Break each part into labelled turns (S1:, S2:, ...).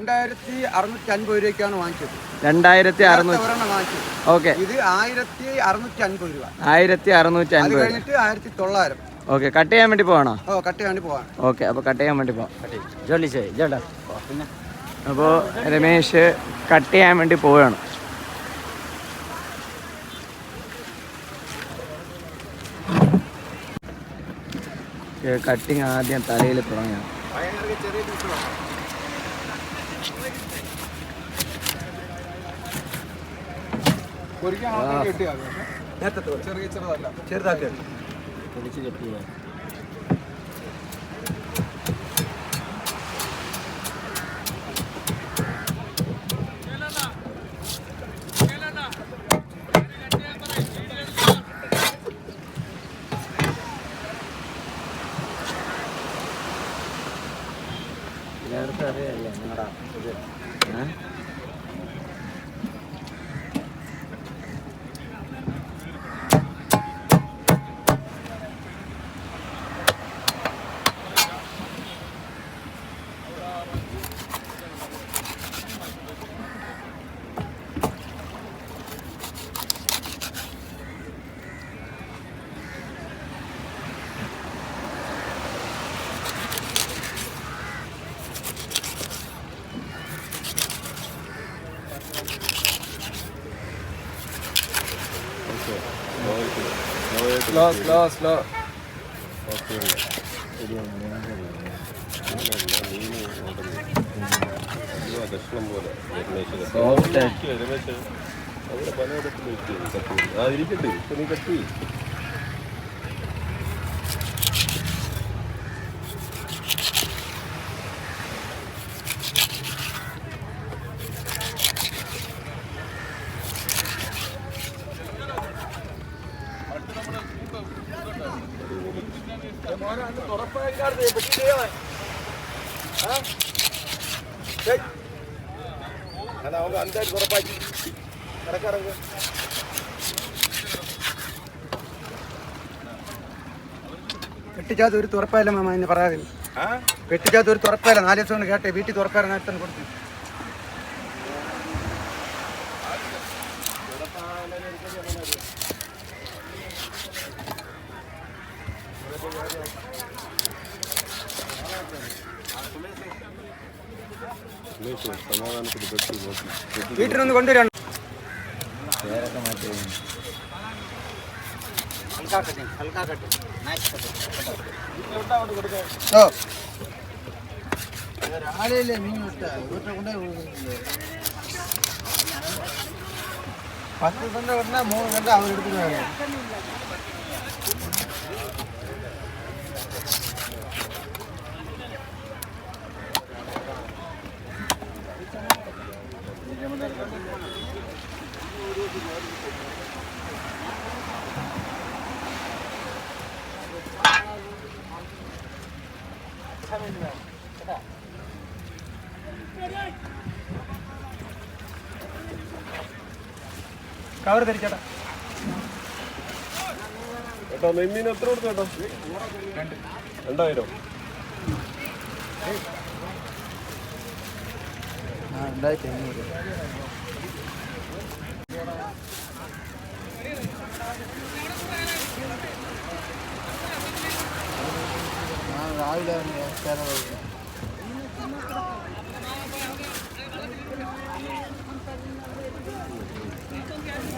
S1: രണ്ടായിരത്തി അറുന്നൂറ്റി അൻപത് രൂപയ്ക്കാണ് വാങ്ങിച്ചത്.
S2: രണ്ടായിരത്തി അറുന്നൂറ്റി
S1: ഒരെണ്ണം വാങ്ങിച്ചത്.
S2: ഓക്കെ.
S1: ഇത് ആയിരത്തി അറുന്നൂറ്റി അൻപത് രൂപ.
S2: ആയിരത്തി അറുന്നൂറ്റി
S1: അത്
S2: അൻപത്
S1: കഴിഞ്ഞിട്ട് ആയിരത്തി തൊള്ളായിരം
S2: ഓക്കെ കട്ട് ചെയ്യാൻ വേണ്ടി പോകണോ
S1: ഓ കട്ട് വേണ്ടി പോവാൻ
S2: ഓക്കെ അപ്പോൾ കട്ട് ചെയ്യാൻ വേണ്ടി പോവാം. ജോലി ചെയ്യ് ചേട്ടാ അപ്പോൾ രമേശ് കട്ട് ചെയ്യാൻ വേണ്ടി പോവുകയാണ് കട്ടിങ് ആദ്യം തലയിൽ തുടങ്ങിയാണ്
S1: ചെറുതാക്കി.
S2: പൊളിച്ച് കെട്ടിയ നേരത്തെ なら。ね ഏ? സ്ലോ സ്ലോ സ്ലോ
S3: കഷ്ണം പോലെ രമേശ് അവിടെ പലയിടത്തും ആ ഇരിക്കട്ടെ നീ കത്തി
S1: നമുക്ക് അഞ്ചായിട്ട് ഉറപ്പാക്കി കിടക്കിറങ്ങും വെട്ടിച്ചാത്ത ഒരു തുറപ്പായില്ല മാമ എന്ന് പറയാതെ വെട്ടിച്ചാത്ത ഒരു തുറപ്പായില്ല നാല് ദിവസം കൊണ്ട് കേട്ടെ വീട്ടിൽ തുറക്കാറ് നേരത്തെ കൊടുത്തു.
S3: சமாதானத்துக்கு வீட்டில் வந்து
S1: கொண்டு வேறக்க
S2: மாட்டேன் ஹல்கா
S1: கட்டு ஹல்கா மீன் விட்டா பத்து சண்டை விட்டுனா மூணு சண்டை அவர் எடுத்துருவாங்க കവർ ധരിച്ചേട്ടാ.
S3: കേട്ടോ നെമ്മീൻ എത്ര കൊടുത്തു കേട്ടോ രണ്ടായിരം.
S1: ആ രണ്ടായിരത്തി അഞ്ഞൂറ്. ఆయిల్
S2: కేరళ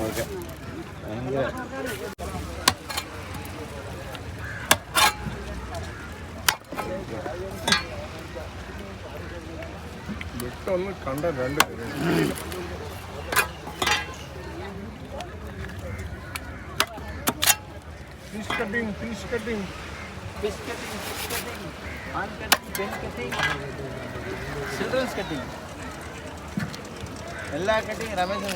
S2: ఓకే
S3: லிட்டொன்று கண்ட ரெண்டு fish cutting fish cutting fish cutting fish cutting fish cutting fish cutting
S2: children's cutting എല്ലാ കട്ടിങ് രമേശൻ